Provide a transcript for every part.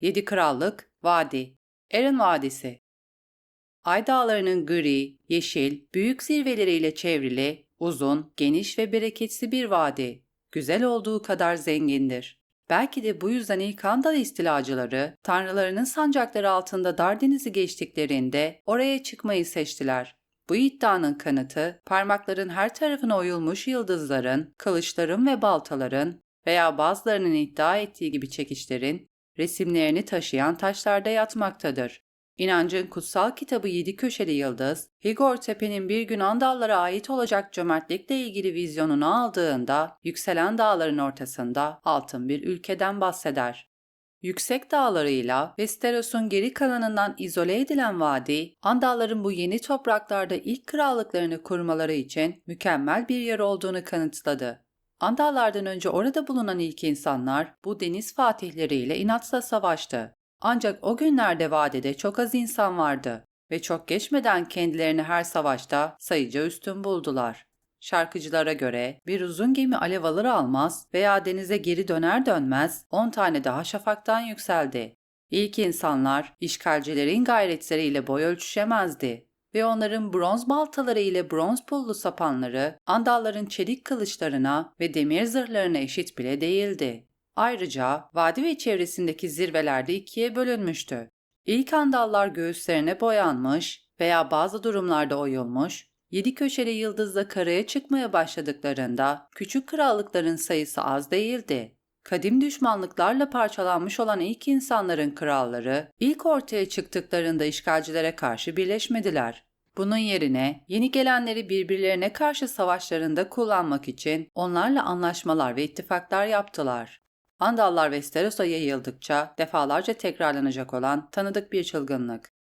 Yedi Krallık, Vadi, Erin Vadisi. Ay Dağları'nın gri, yeşil, büyük zirveleriyle çevrili, uzun, geniş ve bereketli bir vadi. Güzel olduğu kadar zengindir. Belki de bu yüzden ilk Andal istilacıları, tanrılarının sancakları altında dar denizi geçtiklerinde oraya çıkmayı seçtiler. Bu iddianın kanıtı, parmakların her tarafına oyulmuş yıldızların, kılıçların ve baltaların veya bazılarının iddia ettiği gibi çekişlerin resimlerini taşıyan taşlarda yatmaktadır. İnancın kutsal kitabı Yedi Köşeli Yıldız, Higor Tepe'nin bir gün Andallara ait olacak cömertlikle ilgili vizyonunu aldığında yükselen dağların ortasında altın bir ülkeden bahseder. Yüksek dağlarıyla Westeros'un geri kalanından izole edilen vadi, Andalların bu yeni topraklarda ilk krallıklarını kurmaları için mükemmel bir yer olduğunu kanıtladı. Andallardan önce orada bulunan ilk insanlar bu deniz fatihleriyle inatla savaştı. Ancak o günlerde vadide çok az insan vardı ve çok geçmeden kendilerini her savaşta sayıca üstün buldular. Şarkıcılara göre bir uzun gemi alev alır almaz veya denize geri döner dönmez 10 tane daha şafaktan yükseldi. İlk insanlar işgalcilerin gayretleriyle boy ölçüşemezdi ve onların bronz baltaları ile bronz pullu sapanları Andalların çelik kılıçlarına ve demir zırhlarına eşit bile değildi. Ayrıca vadi ve çevresindeki zirvelerde ikiye bölünmüştü. İlk Andallar göğüslerine boyanmış veya bazı durumlarda oyulmuş, yedi köşeli yıldızla karaya çıkmaya başladıklarında küçük krallıkların sayısı az değildi. Kadim düşmanlıklarla parçalanmış olan ilk insanların kralları ilk ortaya çıktıklarında işgalcilere karşı birleşmediler. Bunun yerine yeni gelenleri birbirlerine karşı savaşlarında kullanmak için onlarla anlaşmalar ve ittifaklar yaptılar. Andallar Westeros'a yayıldıkça defalarca tekrarlanacak olan tanıdık bir çılgınlık.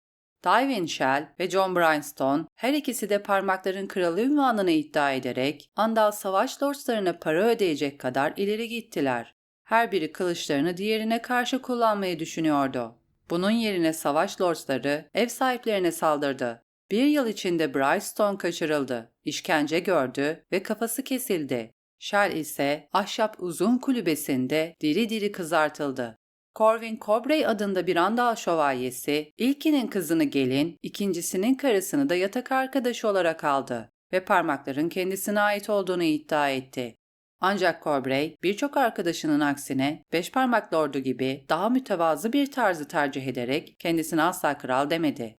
Tywin Shell ve John Bryanstone her ikisi de parmakların kralı ünvanını iddia ederek Andal savaş lordslarına para ödeyecek kadar ileri gittiler. Her biri kılıçlarını diğerine karşı kullanmayı düşünüyordu. Bunun yerine savaş lordsları ev sahiplerine saldırdı. Bir yıl içinde Brightstone kaçırıldı, işkence gördü ve kafası kesildi. Shell ise ahşap uzun kulübesinde diri diri kızartıldı. Corwin Corbray adında bir Andal şövalyesi, ilkinin kızını gelin, ikincisinin karısını da yatak arkadaşı olarak aldı ve parmakların kendisine ait olduğunu iddia etti. Ancak Corbray birçok arkadaşının aksine beş parmak lordu gibi daha mütevazı bir tarzı tercih ederek kendisine asla kral demedi.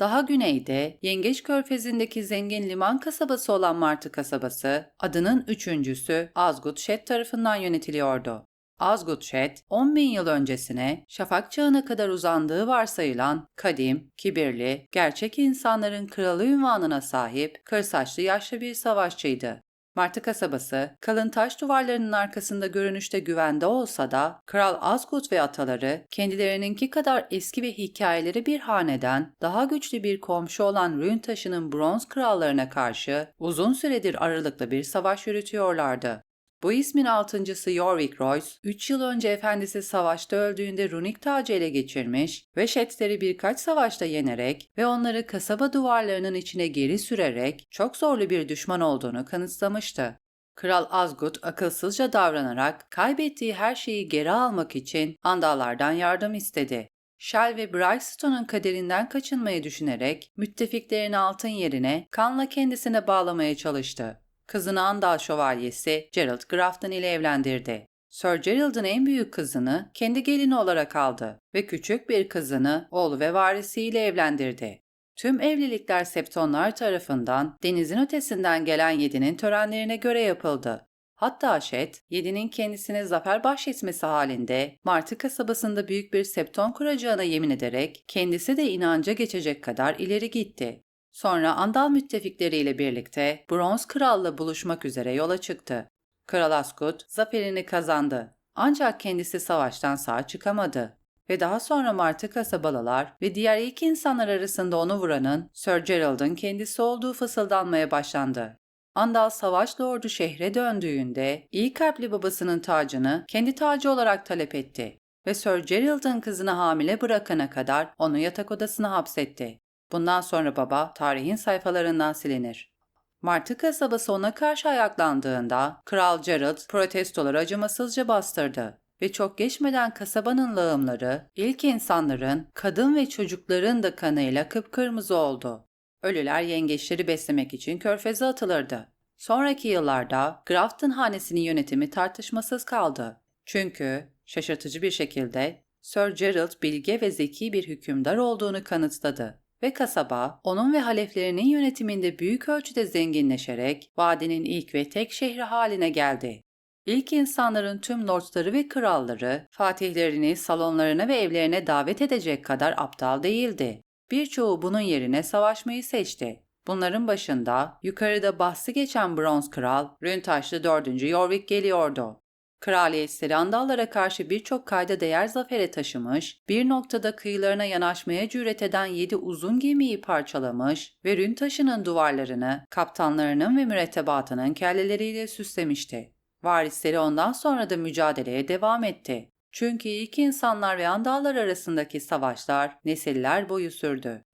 Daha güneyde Yengeç Körfezi'ndeki zengin liman kasabası olan Martı kasabası, adının üçüncüsü Azgut Shed tarafından yönetiliyordu. Azgut Shed, 10 bin yıl öncesine şafak çağına kadar uzandığı varsayılan kadim, kibirli, gerçek insanların kralı ünvanına sahip kır saçlı yaşlı bir savaşçıydı. Martı kasabası, kalın taş duvarlarının arkasında görünüşte güvende olsa da, Kral Azgut ve ataları kendilerininki kadar eski ve hikayeleri bir haneden daha güçlü bir komşu olan Rün taşının bronz krallarına karşı uzun süredir aralıklı bir savaş yürütüyorlardı. Bu ismin altıncısı Yorick Royce, 3 yıl önce efendisi savaşta öldüğünde runik tacı ele geçirmiş ve Shetleri birkaç savaşta yenerek ve onları kasaba duvarlarının içine geri sürerek çok zorlu bir düşman olduğunu kanıtlamıştı. Kral Azgut akılsızca davranarak kaybettiği her şeyi geri almak için Andallardan yardım istedi. Shell ve Brycestone'un kaderinden kaçınmayı düşünerek müttefiklerini altın yerine kanla kendisine bağlamaya çalıştı kızını Andal Şövalyesi Gerald Grafton ile evlendirdi. Sir Gerald'ın en büyük kızını kendi gelini olarak aldı ve küçük bir kızını oğlu ve varisiyle evlendirdi. Tüm evlilikler Septonlar tarafından denizin ötesinden gelen Yedi'nin törenlerine göre yapıldı. Hatta Shet, Yedi'nin kendisine zafer bahşetmesi halinde Martı kasabasında büyük bir septon kuracağına yemin ederek kendisi de inanca geçecek kadar ileri gitti. Sonra Andal müttefikleriyle birlikte Bronz Kral'la buluşmak üzere yola çıktı. Kral Askut zaferini kazandı. Ancak kendisi savaştan sağ çıkamadı ve daha sonra Martı kasabalılar ve diğer ilk insanlar arasında onu vuranın Sir Gerald'ın kendisi olduğu fısıldanmaya başlandı. Andal savaş lordu şehre döndüğünde iyi kalpli babasının tacını kendi tacı olarak talep etti ve Sir Gerald'ın kızını hamile bırakana kadar onu yatak odasına hapsetti. Bundan sonra baba tarihin sayfalarından silinir. Martı kasabası ona karşı ayaklandığında Kral Gerald protestoları acımasızca bastırdı. ve çok geçmeden kasabanın lağımları ilk insanların, kadın ve çocukların da kanıyla kıpkırmızı oldu. Ölüler yengeçleri beslemek için körfeze atılırdı. Sonraki yıllarda Grafton hanesinin yönetimi tartışmasız kaldı. Çünkü şaşırtıcı bir şekilde Sir Gerald bilge ve zeki bir hükümdar olduğunu kanıtladı ve kasaba onun ve haleflerinin yönetiminde büyük ölçüde zenginleşerek vadinin ilk ve tek şehri haline geldi. İlk insanların tüm lordları ve kralları fatihlerini salonlarına ve evlerine davet edecek kadar aptal değildi. Birçoğu bunun yerine savaşmayı seçti. Bunların başında yukarıda bahsi geçen bronz kral Rüntaşlı 4. Yorvik geliyordu. Kraliyetleri Andallara karşı birçok kayda değer zafere taşımış, bir noktada kıyılarına yanaşmaya cüret eden yedi uzun gemiyi parçalamış ve Rüntaşı'nın duvarlarını kaptanlarının ve mürettebatının kelleleriyle süslemişti. Varisleri ondan sonra da mücadeleye devam etti. Çünkü ilk insanlar ve Andallar arasındaki savaşlar nesiller boyu sürdü.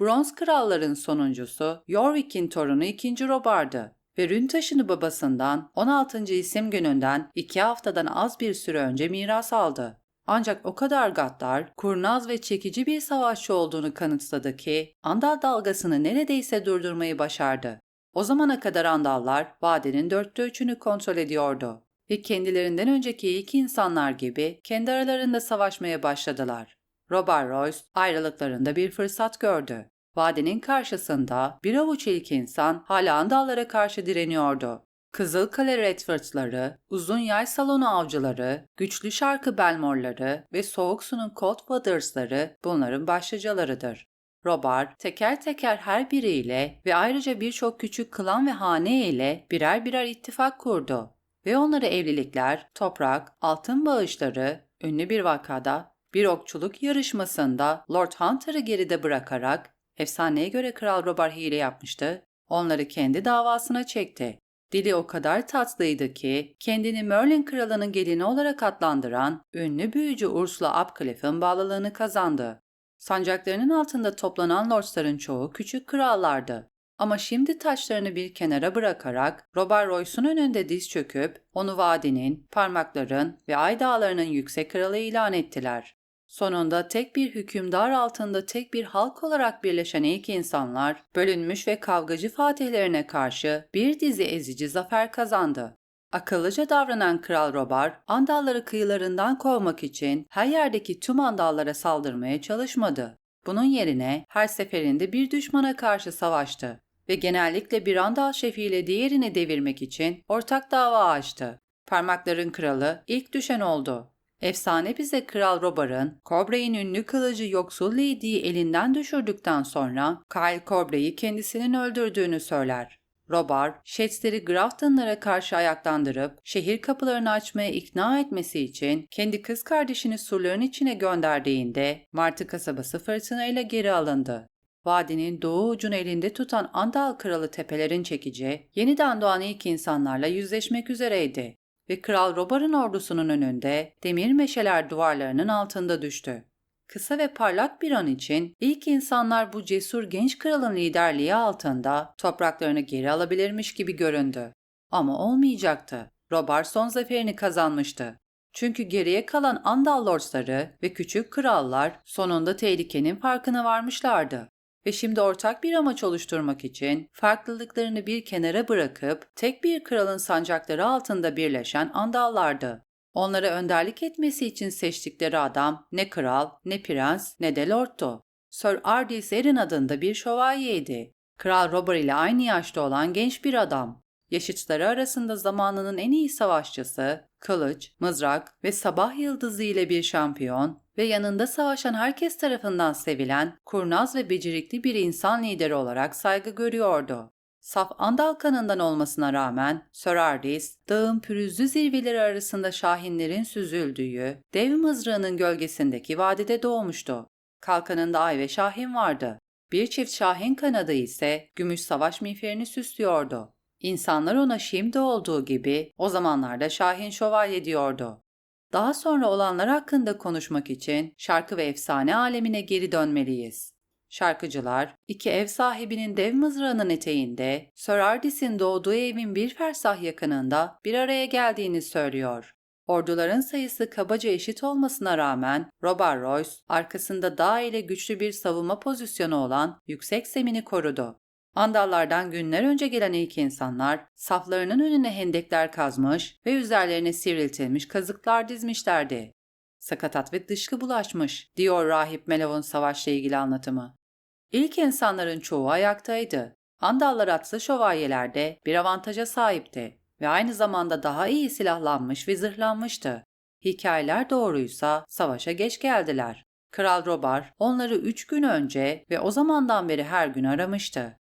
Bronz kralların sonuncusu Yorvik'in torunu 2. Robar'dı ve Rüntaş'ını babasından 16. isim gününden iki haftadan az bir süre önce miras aldı. Ancak o kadar gaddar, kurnaz ve çekici bir savaşçı olduğunu kanıtladı ki Andal dalgasını neredeyse durdurmayı başardı. O zamana kadar Andallar vadenin dörtte üçünü kontrol ediyordu ve kendilerinden önceki ilk insanlar gibi kendi aralarında savaşmaya başladılar. Robert Royce ayrılıklarında bir fırsat gördü. Vadenin karşısında bir avuç ilk insan hala Andallara karşı direniyordu. Kızılkale Redford'ları, uzun yay salonu avcıları, güçlü şarkı Belmore'ları ve soğuk sunun Cold Waters'ları bunların başlıcalarıdır. Robert teker teker her biriyle ve ayrıca birçok küçük klan ve hane ile birer birer ittifak kurdu ve onları evlilikler, toprak, altın bağışları, ünlü bir vakada bir okçuluk yarışmasında Lord Hunter'ı geride bırakarak efsaneye göre Kral Robert hile yapmıştı, onları kendi davasına çekti. Dili o kadar tatlıydı ki kendini Merlin kralının gelini olarak adlandıran ünlü büyücü Ursula Upcliffe'ın bağlılığını kazandı. Sancaklarının altında toplanan lordların çoğu küçük krallardı. Ama şimdi taşlarını bir kenara bırakarak Robert Royce'un önünde diz çöküp onu vadinin, parmakların ve ay dağlarının yüksek kralı ilan ettiler. Sonunda tek bir hükümdar altında tek bir halk olarak birleşen ilk insanlar bölünmüş ve kavgacı fatihlerine karşı bir dizi ezici zafer kazandı. Akıllıca davranan Kral Robert, Andalları kıyılarından kovmak için her yerdeki tüm Andallara saldırmaya çalışmadı. Bunun yerine her seferinde bir düşmana karşı savaştı ve genellikle bir Andal şefiyle diğerini devirmek için ortak dava açtı. Parmakların kralı ilk düşen oldu. Efsane bize Kral Robar'ın Cobray'in ünlü kılıcı yoksul Lady'yi elinden düşürdükten sonra Kyle Cobray'i kendisinin öldürdüğünü söyler. Robar, Shades'leri Grafton'lara karşı ayaklandırıp şehir kapılarını açmaya ikna etmesi için kendi kız kardeşini surların içine gönderdiğinde Martı kasabası fırtınayla geri alındı. Vadinin doğu ucunu elinde tutan Andal kralı tepelerin çekici, yeniden doğan ilk insanlarla yüzleşmek üzereydi ve Kral Robar'ın ordusunun önünde demir meşeler duvarlarının altında düştü. Kısa ve parlak bir an için ilk insanlar bu cesur genç kralın liderliği altında topraklarını geri alabilirmiş gibi göründü. Ama olmayacaktı. Robert son zaferini kazanmıştı. Çünkü geriye kalan Andal Lordsları ve küçük krallar sonunda tehlikenin farkına varmışlardı ve şimdi ortak bir amaç oluşturmak için farklılıklarını bir kenara bırakıp tek bir kralın sancakları altında birleşen Andallardı. Onlara önderlik etmesi için seçtikleri adam ne kral, ne prens, ne de lordtu. Sir Ardis Erin adında bir şövalyeydi. Kral Robert ile aynı yaşta olan genç bir adam. Yaşıtları arasında zamanının en iyi savaşçısı, kılıç, mızrak ve sabah yıldızı ile bir şampiyon ve yanında savaşan herkes tarafından sevilen, kurnaz ve becerikli bir insan lideri olarak saygı görüyordu. Saf Andal kanından olmasına rağmen Sir Ardis, dağın pürüzlü zirveleri arasında şahinlerin süzüldüğü, dev mızrağının gölgesindeki vadide doğmuştu. Kalkanında ay ve şahin vardı. Bir çift şahin kanadı ise gümüş savaş miğferini süslüyordu. İnsanlar ona şimdi olduğu gibi o zamanlarda Şahin Şövalye diyordu. Daha sonra olanlar hakkında konuşmak için şarkı ve efsane alemine geri dönmeliyiz. Şarkıcılar, iki ev sahibinin dev mızrağının eteğinde, Sir Ardis'in doğduğu evin bir fersah yakınında bir araya geldiğini söylüyor. Orduların sayısı kabaca eşit olmasına rağmen Robert Royce arkasında dağ ile güçlü bir savunma pozisyonu olan yüksek zemini korudu. Andallardan günler önce gelen ilk insanlar saflarının önüne hendekler kazmış ve üzerlerine sivriltilmiş kazıklar dizmişlerdi. Sakatat ve dışkı bulaşmış, diyor rahip Melav'ın savaşla ilgili anlatımı. İlk insanların çoğu ayaktaydı. Andallar atlı şövalyeler de bir avantaja sahipti ve aynı zamanda daha iyi silahlanmış ve zırhlanmıştı. Hikayeler doğruysa savaşa geç geldiler. Kral Robar onları üç gün önce ve o zamandan beri her gün aramıştı.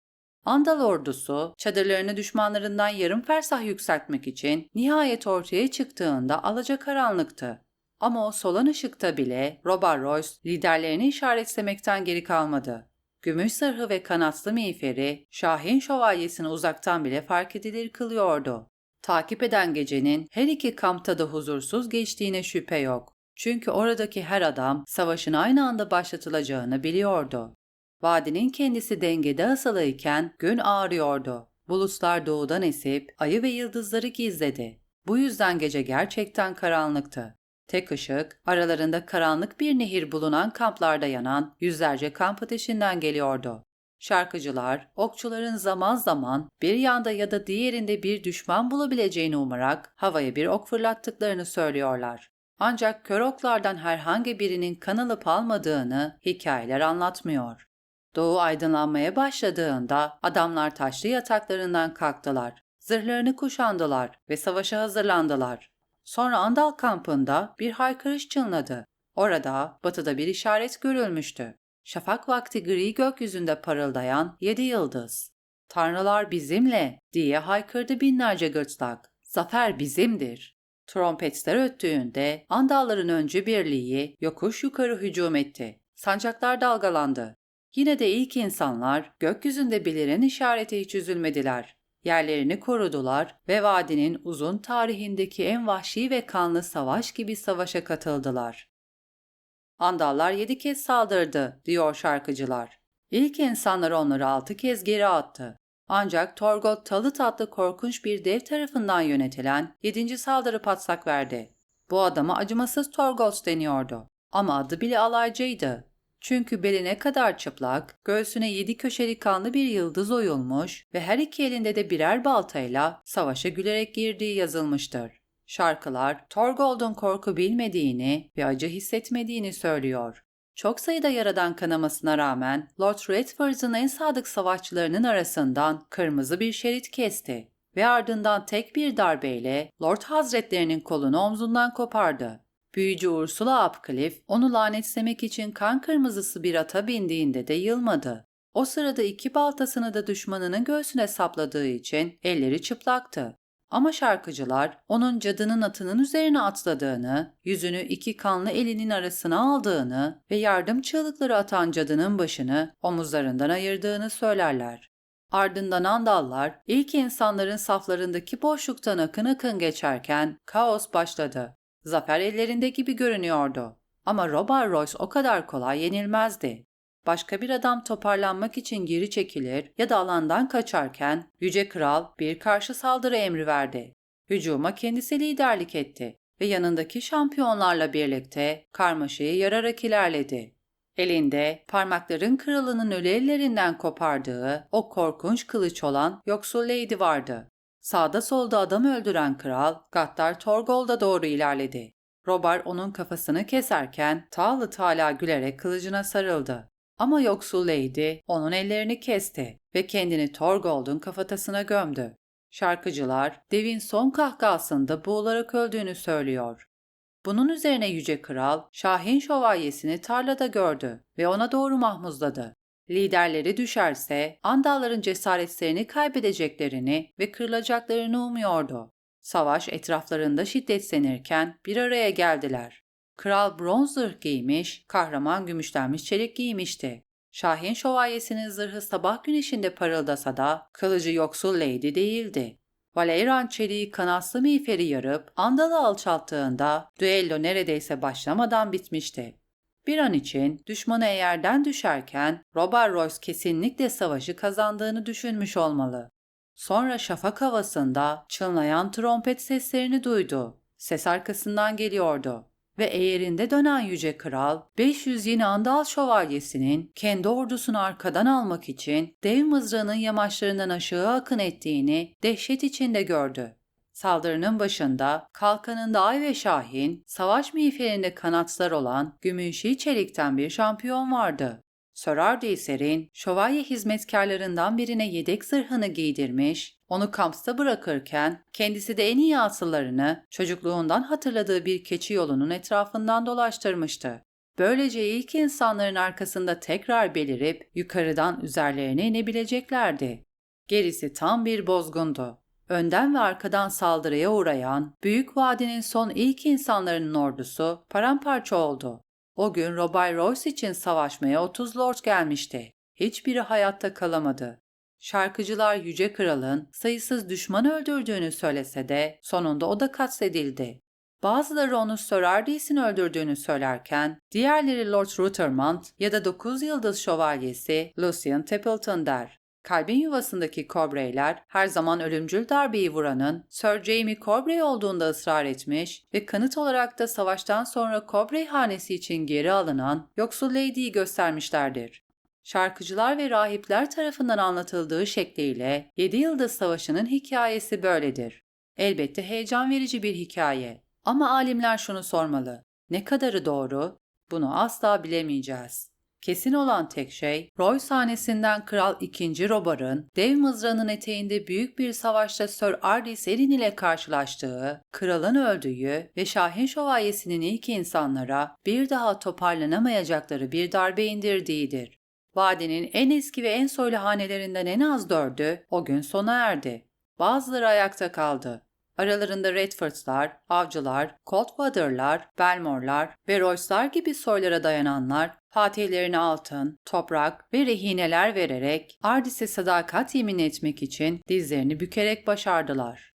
Andal ordusu çadırlarını düşmanlarından yarım fersah yükseltmek için nihayet ortaya çıktığında alacakaranlıktı. Ama o solan ışıkta bile Robert Royce liderlerini işaretlemekten geri kalmadı. Gümüş zırhı ve kanatlı miğferi Şahin şövalyesini uzaktan bile fark edilir kılıyordu. Takip eden gecenin her iki kampta da huzursuz geçtiğine şüphe yok. Çünkü oradaki her adam savaşın aynı anda başlatılacağını biliyordu. Vadinin kendisi dengede asılıyken gün ağrıyordu. Bulutlar doğudan esip ayı ve yıldızları gizledi. Bu yüzden gece gerçekten karanlıktı. Tek ışık, aralarında karanlık bir nehir bulunan kamplarda yanan yüzlerce kamp ateşinden geliyordu. Şarkıcılar, okçuların zaman zaman bir yanda ya da diğerinde bir düşman bulabileceğini umarak havaya bir ok fırlattıklarını söylüyorlar. Ancak kör oklardan herhangi birinin kan alıp almadığını hikayeler anlatmıyor. Doğu aydınlanmaya başladığında adamlar taşlı yataklarından kalktılar. Zırhlarını kuşandılar ve savaşa hazırlandılar. Sonra Andal kampında bir haykırış çınladı. Orada batıda bir işaret görülmüştü. Şafak vakti gri gökyüzünde parıldayan yedi yıldız. Tanrılar bizimle diye haykırdı binlerce gırtlak. Zafer bizimdir. Trompetler öttüğünde Andalların öncü birliği yokuş yukarı hücum etti. Sancaklar dalgalandı. Yine de ilk insanlar gökyüzünde beliren işarete hiç üzülmediler. Yerlerini korudular ve vadinin uzun tarihindeki en vahşi ve kanlı savaş gibi savaşa katıldılar. Andallar yedi kez saldırdı, diyor şarkıcılar. İlk insanlar onları altı kez geri attı. Ancak Torgot Talıt adlı korkunç bir dev tarafından yönetilen yedinci saldırı patlak verdi. Bu adama acımasız Torgot deniyordu. Ama adı bile alaycıydı. Çünkü beline kadar çıplak, göğsüne yedi köşeli kanlı bir yıldız oyulmuş ve her iki elinde de birer baltayla savaşa gülerek girdiği yazılmıştır. Şarkılar Torgold'un korku bilmediğini ve acı hissetmediğini söylüyor. Çok sayıda yaradan kanamasına rağmen Lord Redfords'ın en sadık savaşçılarının arasından kırmızı bir şerit kesti ve ardından tek bir darbeyle Lord Hazretlerinin kolunu omzundan kopardı. Büyücü Ursula Upcliffe onu lanetlemek için kan kırmızısı bir ata bindiğinde de yılmadı. O sırada iki baltasını da düşmanının göğsüne sapladığı için elleri çıplaktı. Ama şarkıcılar onun cadının atının üzerine atladığını, yüzünü iki kanlı elinin arasına aldığını ve yardım çığlıkları atan cadının başını omuzlarından ayırdığını söylerler. Ardından Andallar ilk insanların saflarındaki boşluktan akın akın geçerken kaos başladı. Zafer ellerinde gibi görünüyordu. Ama Robert Royce o kadar kolay yenilmezdi. Başka bir adam toparlanmak için geri çekilir ya da alandan kaçarken Yüce Kral bir karşı saldırı emri verdi. Hücuma kendisi liderlik etti ve yanındaki şampiyonlarla birlikte karmaşayı yararak ilerledi. Elinde parmakların kralının ölü ellerinden kopardığı o korkunç kılıç olan yoksul Lady vardı. Sağda solda adam öldüren kral, Gaddar Torgold'a doğru ilerledi. Robert onun kafasını keserken Tağlı Tala gülerek kılıcına sarıldı. Ama yoksul Lady onun ellerini kesti ve kendini Torgold'un kafatasına gömdü. Şarkıcılar devin son kahkahasında boğularak öldüğünü söylüyor. Bunun üzerine Yüce Kral Şahin Şövalyesini tarlada gördü ve ona doğru mahmuzladı. Liderleri düşerse Andalların cesaretlerini kaybedeceklerini ve kırılacaklarını umuyordu. Savaş etraflarında şiddetlenirken bir araya geldiler. Kral bronz zırh giymiş, kahraman gümüşlenmiş çelik giymişti. Şahin şövalyesinin zırhı sabah güneşinde parıldasa da kılıcı yoksul Lady değildi. Valerian çeliği kanatlı miğferi yarıp Andal'ı alçalttığında düello neredeyse başlamadan bitmişti. Bir an için düşmanı eğerden düşerken Robert Royce kesinlikle savaşı kazandığını düşünmüş olmalı. Sonra şafak havasında çınlayan trompet seslerini duydu. Ses arkasından geliyordu ve eğerinde dönen yüce kral 500 yeni Andal şövalyesinin kendi ordusunu arkadan almak için dev mızrağının yamaçlarından aşağı akın ettiğini dehşet içinde gördü. Saldırının başında kalkanında ay ve şahin, savaş miğferinde kanatlar olan gümüşü çelikten bir şampiyon vardı. Sir Ardeyser'in şövalye hizmetkarlarından birine yedek zırhını giydirmiş, onu kampta bırakırken kendisi de en iyi asıllarını çocukluğundan hatırladığı bir keçi yolunun etrafından dolaştırmıştı. Böylece ilk insanların arkasında tekrar belirip yukarıdan üzerlerine inebileceklerdi. Gerisi tam bir bozgundu. Önden ve arkadan saldırıya uğrayan Büyük Vadinin son ilk insanların ordusu paramparça oldu. O gün Robay Royce için savaşmaya 30 lord gelmişti. Hiçbiri hayatta kalamadı. Şarkıcılar Yüce Kral'ın sayısız düşman öldürdüğünü söylese de sonunda o da katledildi. Bazıları onu Sir Ardys'in öldürdüğünü söylerken, diğerleri Lord Ruthermont ya da 9 Yıldız Şövalyesi Lucian Templeton der. Kalbin yuvasındaki Cobrey'ler her zaman ölümcül darbeyi vuranın Sir Jamie Cobrey olduğunda ısrar etmiş ve kanıt olarak da savaştan sonra Cobrey hanesi için geri alınan yoksul Lady'yi göstermişlerdir. Şarkıcılar ve rahipler tarafından anlatıldığı şekliyle 7 Yıldız Savaşı'nın hikayesi böyledir. Elbette heyecan verici bir hikaye. Ama alimler şunu sormalı. Ne kadarı doğru? Bunu asla bilemeyeceğiz. Kesin olan tek şey, Roy sahnesinden Kral II. Robart'ın dev mızrağının eteğinde büyük bir savaşta Sir Ardy Serin ile karşılaştığı, kralın öldüğü ve Şahin Şövalyesi'nin ilk insanlara bir daha toparlanamayacakları bir darbe indirdiğidir. Vadinin en eski ve en soylu hanelerinden en az dördü o gün sona erdi. Bazıları ayakta kaldı. Aralarında Redfords'lar, Avcılar, Coldwater'lar, Belmore'lar ve Royce'lar gibi soylara dayananlar fatihlerine altın, toprak ve rehineler vererek Ardis'e sadakat yemin etmek için dizlerini bükerek başardılar.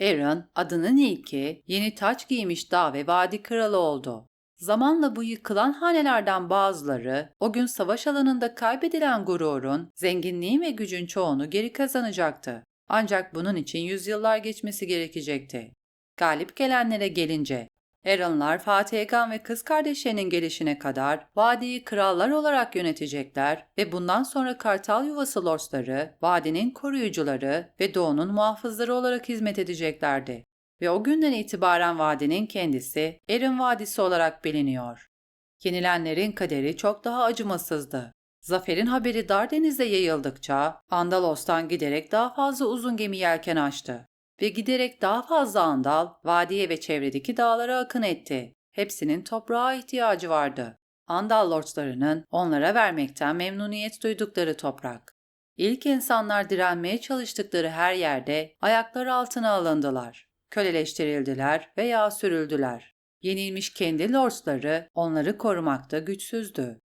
Aaron adının ilki yeni taç giymiş dağ ve vadi kralı oldu. Zamanla bu yıkılan hanelerden bazıları o gün savaş alanında kaybedilen gururun, zenginliğin ve gücün çoğunu geri kazanacaktı. Ancak bunun için yüzyıllar geçmesi gerekecekti. Galip gelenlere gelince, Aaron'lar Fatih Egan ve kız kardeşlerinin gelişine kadar vadiyi krallar olarak yönetecekler ve bundan sonra Kartal Yuvası Lordsları, vadinin koruyucuları ve doğunun muhafızları olarak hizmet edeceklerdi. Ve o günden itibaren vadinin kendisi Erin Vadisi olarak biliniyor. Yenilenlerin kaderi çok daha acımasızdı. Zaferin haberi Dardeniz'de yayıldıkça Andalos'tan giderek daha fazla uzun gemi yelken açtı ve giderek daha fazla Andal vadiye ve çevredeki dağlara akın etti. Hepsinin toprağa ihtiyacı vardı. Andal lordlarının onlara vermekten memnuniyet duydukları toprak. İlk insanlar direnmeye çalıştıkları her yerde ayakları altına alındılar. Köleleştirildiler veya sürüldüler. Yenilmiş kendi lordları onları korumakta güçsüzdü.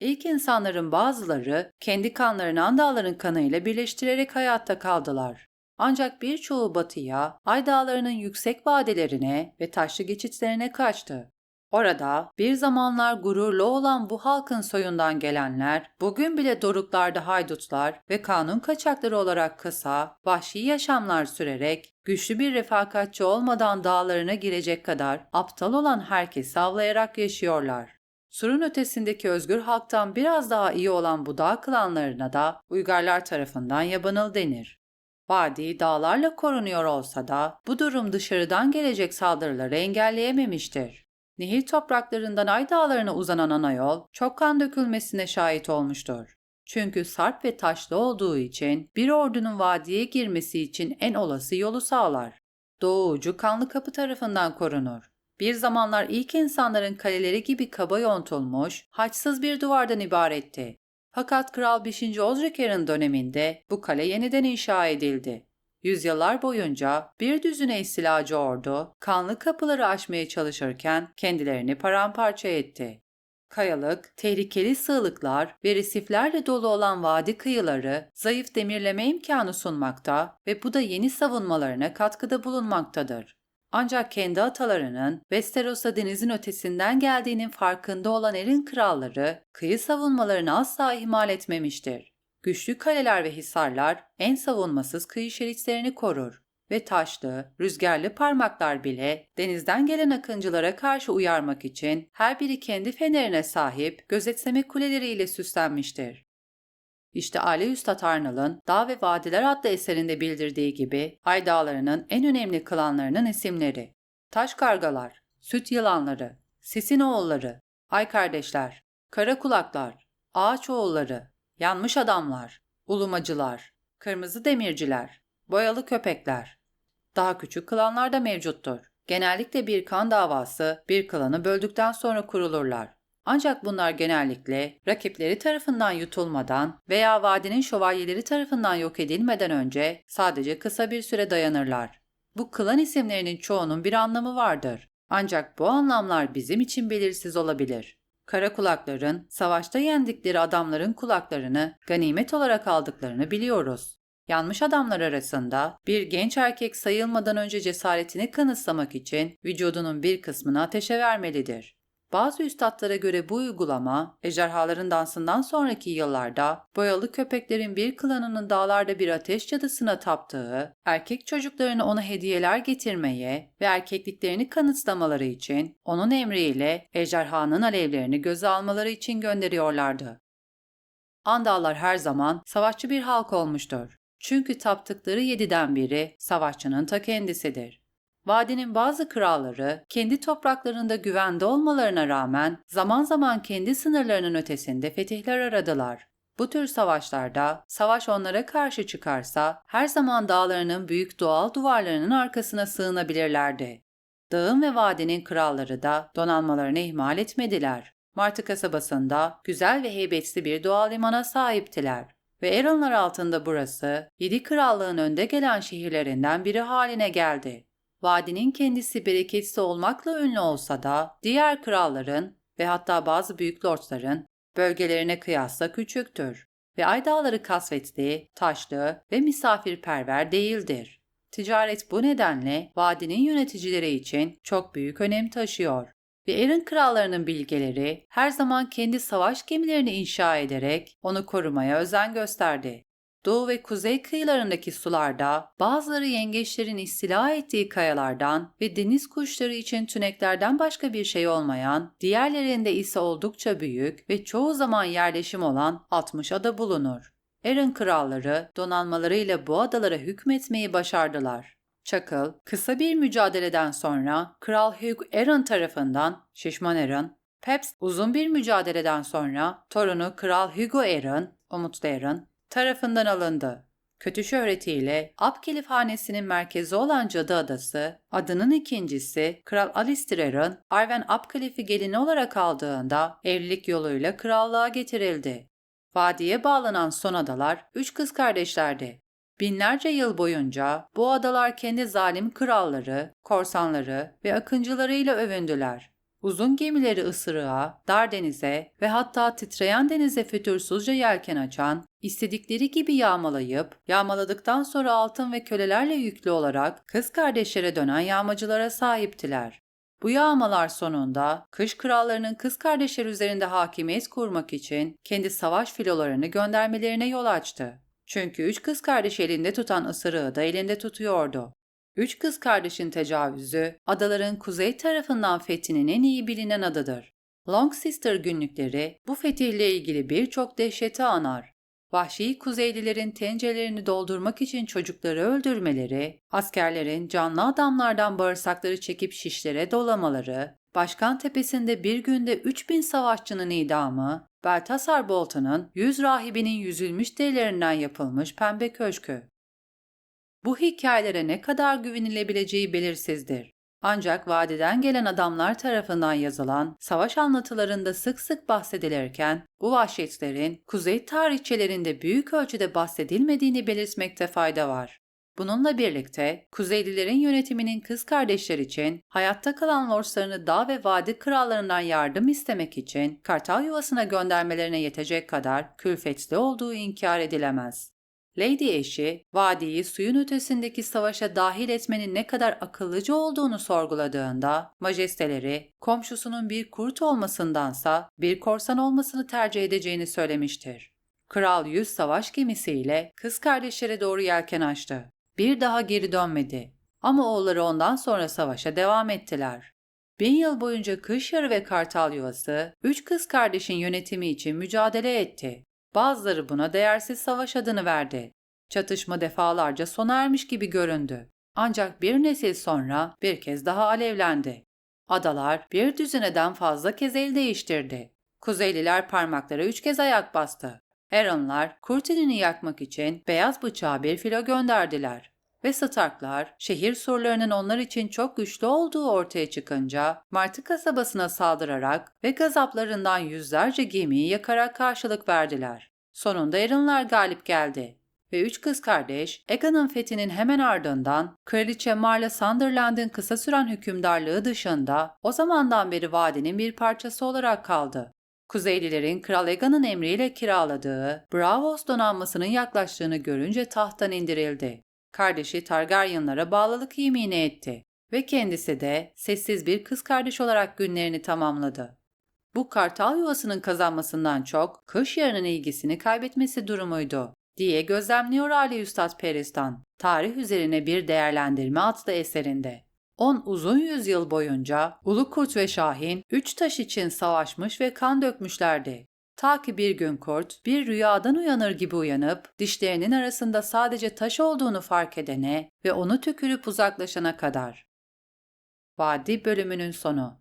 İlk insanların bazıları kendi kanlarını Andalların kanıyla birleştirerek hayatta kaldılar. Ancak birçoğu batıya, Ay Dağları'nın yüksek vadelerine ve taşlı geçitlerine kaçtı. Orada bir zamanlar gururlu olan bu halkın soyundan gelenler, bugün bile doruklarda haydutlar ve kanun kaçakları olarak kısa, vahşi yaşamlar sürerek, güçlü bir refakatçi olmadan dağlarına girecek kadar aptal olan herkesi avlayarak yaşıyorlar. Surun ötesindeki özgür halktan biraz daha iyi olan bu dağ klanlarına da Uygarlar tarafından yabanıl denir. Vadi dağlarla korunuyor olsa da bu durum dışarıdan gelecek saldırıları engelleyememiştir. Nehir topraklarından Ay Dağları'na uzanan ana yol çok kan dökülmesine şahit olmuştur. Çünkü sarp ve taşlı olduğu için bir ordunun vadiye girmesi için en olası yolu sağlar. Doğu ucu Kanlı Kapı tarafından korunur. Bir zamanlar ilk insanların kaleleri gibi kaba yontulmuş, haçsız bir duvardan ibaretti. Fakat Kral 5. Ozriker'in döneminde bu kale yeniden inşa edildi. Yüzyıllar boyunca bir düzine istilacı ordu kanlı kapıları aşmaya çalışırken kendilerini paramparça etti. Kayalık, tehlikeli sığlıklar ve resiflerle dolu olan vadi kıyıları zayıf demirleme imkanı sunmakta ve bu da yeni savunmalarına katkıda bulunmaktadır. Ancak kendi atalarının Westeros'a denizin ötesinden geldiğinin farkında olan Erin kralları kıyı savunmalarını asla ihmal etmemiştir. Güçlü kaleler ve hisarlar en savunmasız kıyı şeritlerini korur. ve taşlı, rüzgarlı parmaklar bile denizden gelen akıncılara karşı uyarmak için her biri kendi fenerine sahip gözetleme kuleleriyle süslenmiştir. İşte Ali Üstad Arnal'ın Dağ ve Vadiler adlı eserinde bildirdiği gibi Ay Dağları'nın en önemli klanlarının isimleri. Taş kargalar, süt yılanları, sisin oğulları, ay kardeşler, kara kulaklar, ağaç oğulları, yanmış adamlar, ulumacılar, kırmızı demirciler, boyalı köpekler. Daha küçük klanlar da mevcuttur. Genellikle bir kan davası bir klanı böldükten sonra kurulurlar. Ancak bunlar genellikle rakipleri tarafından yutulmadan veya vadinin şövalyeleri tarafından yok edilmeden önce sadece kısa bir süre dayanırlar. Bu klan isimlerinin çoğunun bir anlamı vardır. Ancak bu anlamlar bizim için belirsiz olabilir. Kara kulakların savaşta yendikleri adamların kulaklarını ganimet olarak aldıklarını biliyoruz. Yanmış adamlar arasında bir genç erkek sayılmadan önce cesaretini kanıtlamak için vücudunun bir kısmını ateşe vermelidir. Bazı üstadlara göre bu uygulama, ejderhaların dansından sonraki yıllarda boyalı köpeklerin bir klanının dağlarda bir ateş cadısına taptığı, erkek çocuklarını ona hediyeler getirmeye ve erkekliklerini kanıtlamaları için onun emriyle ejderhanın alevlerini göze almaları için gönderiyorlardı. Andallar her zaman savaşçı bir halk olmuştur. Çünkü taptıkları yediden biri savaşçının ta kendisidir. Vadinin bazı kralları kendi topraklarında güvende olmalarına rağmen zaman zaman kendi sınırlarının ötesinde fetihler aradılar. Bu tür savaşlarda savaş onlara karşı çıkarsa her zaman dağlarının büyük doğal duvarlarının arkasına sığınabilirlerdi. Dağın ve vadinin kralları da donanmalarını ihmal etmediler. Martı kasabasında güzel ve heybetli bir doğal limana sahiptiler ve Eronlar altında burası yedi krallığın önde gelen şehirlerinden biri haline geldi. Vadinin kendisi bereketsiz olmakla ünlü olsa da diğer kralların ve hatta bazı büyük lordların bölgelerine kıyasla küçüktür ve Ay kasvetli, taşlı ve misafirperver değildir. Ticaret bu nedenle vadinin yöneticileri için çok büyük önem taşıyor ve Erin krallarının bilgeleri her zaman kendi savaş gemilerini inşa ederek onu korumaya özen gösterdi. Doğu ve kuzey kıyılarındaki sularda bazıları yengeçlerin istila ettiği kayalardan ve deniz kuşları için tüneklerden başka bir şey olmayan, diğerlerinde ise oldukça büyük ve çoğu zaman yerleşim olan 60 ada bulunur. Erin kralları donanmalarıyla bu adalara hükmetmeyi başardılar. Çakıl, kısa bir mücadeleden sonra Kral Hugh Aaron tarafından Şişman Aaron, Pepst uzun bir mücadeleden sonra torunu Kral Hugo Aaron, Umutlu Aaron, tarafından alındı. Kötü şöhretiyle Apkelif hanesinin merkezi olan Cadı Adası, adının ikincisi Kral Alistair'ın Arwen Apkelif'i gelini olarak aldığında evlilik yoluyla krallığa getirildi. Vadiye bağlanan son adalar üç kız kardeşlerdi. Binlerce yıl boyunca bu adalar kendi zalim kralları, korsanları ve akıncılarıyla övündüler. Uzun gemileri ısırığa, dar denize ve hatta titreyen denize fütursuzca yelken açan, istedikleri gibi yağmalayıp, yağmaladıktan sonra altın ve kölelerle yüklü olarak kız kardeşlere dönen yağmacılara sahiptiler. Bu yağmalar sonunda kış krallarının kız kardeşler üzerinde hakimiyet kurmak için kendi savaş filolarını göndermelerine yol açtı. Çünkü üç kız kardeş elinde tutan ısırığı da elinde tutuyordu. Üç kız kardeşin tecavüzü, adaların kuzey tarafından fethinin en iyi bilinen adıdır. Long Sister günlükleri bu fetihle ilgili birçok dehşeti anar. Vahşi Kuzeylilerin tencerelerini doldurmak için çocukları öldürmeleri, askerlerin canlı adamlardan bağırsakları çekip şişlere dolamaları, Başkan Tepesi'nde bir günde 3000 savaşçının idamı, Baltasar Bolton'un 100 rahibinin yüzülmüş derilerinden yapılmış pembe köşkü. Bu hikayelere ne kadar güvenilebileceği belirsizdir. Ancak vadiden gelen adamlar tarafından yazılan savaş anlatılarında sık sık bahsedilirken bu vahşetlerin kuzey tarihçelerinde büyük ölçüde bahsedilmediğini belirtmekte fayda var. Bununla birlikte Kuzeylilerin yönetiminin kız kardeşler için hayatta kalan lordslarını dağ ve vadi krallarından yardım istemek için kartal yuvasına göndermelerine yetecek kadar külfetli olduğu inkar edilemez. Lady eşi, vadiyi suyun ötesindeki savaşa dahil etmenin ne kadar akıllıca olduğunu sorguladığında, majesteleri, komşusunun bir kurt olmasındansa bir korsan olmasını tercih edeceğini söylemiştir. Kral yüz savaş gemisiyle kız kardeşlere doğru yelken açtı. bir daha geri dönmedi. Ama oğulları ondan sonra savaşa devam ettiler. Bin yıl boyunca kış yarı ve kartal yuvası, üç kız kardeşin yönetimi için mücadele etti. Bazıları buna değersiz savaş adını verdi. Çatışma defalarca sona ermiş gibi göründü. Ancak bir nesil sonra bir kez daha alevlendi. Adalar bir düzineden fazla kez el değiştirdi. Kuzeyliler parmaklara üç kez ayak bastı. Aaron'lar kurtilini yakmak için beyaz bıçağı bir filo gönderdiler. Ve Starklar şehir surlarının onlar için çok güçlü olduğu ortaya çıkınca Martı kasabasına saldırarak ve gazaplarından yüzlerce gemiyi yakarak karşılık verdiler. Sonunda Aaron'lar galip geldi ve üç kız kardeş Aegon'un fethinin hemen ardından Kraliçe Marla Sunderland'ın kısa süren hükümdarlığı dışında o zamandan beri vadinin bir parçası olarak kaldı. Kuzeylilerin Kral Aegon'un emriyle kiraladığı Bravos donanmasının yaklaştığını görünce tahttan indirildi. Kardeşi Targaryenlara bağlılık yemini etti ve kendisi de sessiz bir kız kardeş olarak günlerini tamamladı. Bu kartal yuvasının kazanmasından çok kış yarının ilgisini kaybetmesi durumuydu diye gözlemliyor Ali Üstad Peristan, tarih üzerine bir değerlendirme adlı eserinde. 10 uzun yüzyıl boyunca Ulu Kurt ve Şahin üç taş için savaşmış ve kan dökmüşlerdi. Ta ki bir gün kurt bir rüyadan uyanır gibi uyanıp dişlerinin arasında sadece taş olduğunu fark edene ve onu tükürüp uzaklaşana kadar. Vadi bölümünün sonu